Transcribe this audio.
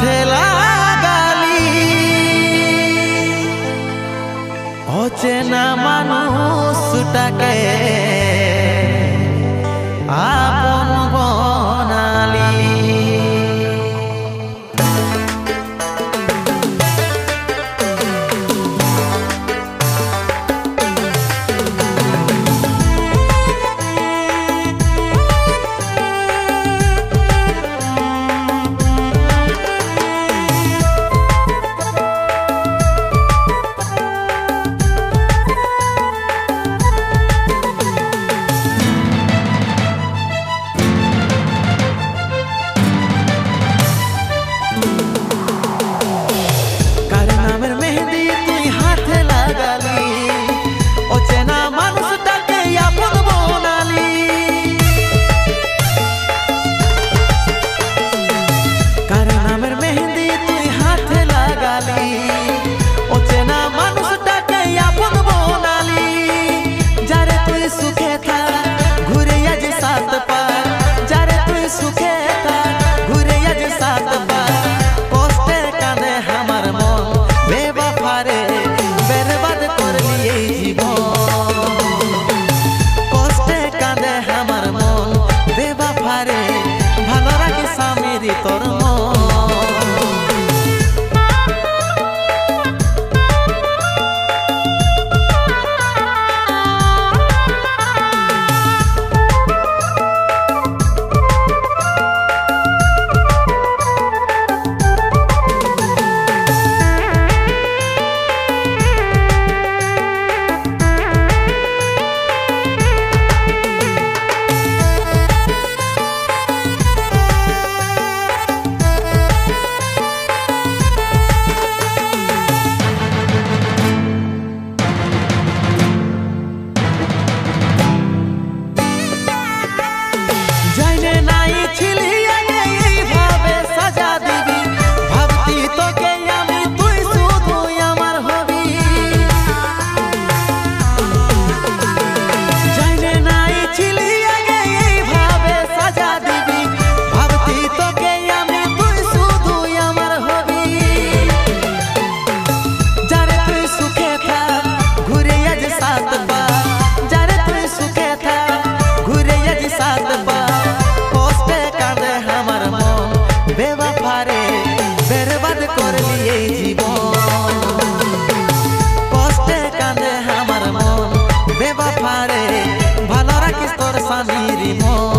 ফেলা লাগালি। অচেনা মানুষটাকে বেবাফারে বেরবাদ করলি এই জীবন। কষ্টে কাঁদে আমার মন বেবাফারে ভালো রাখিস তোর স্বামীর মন।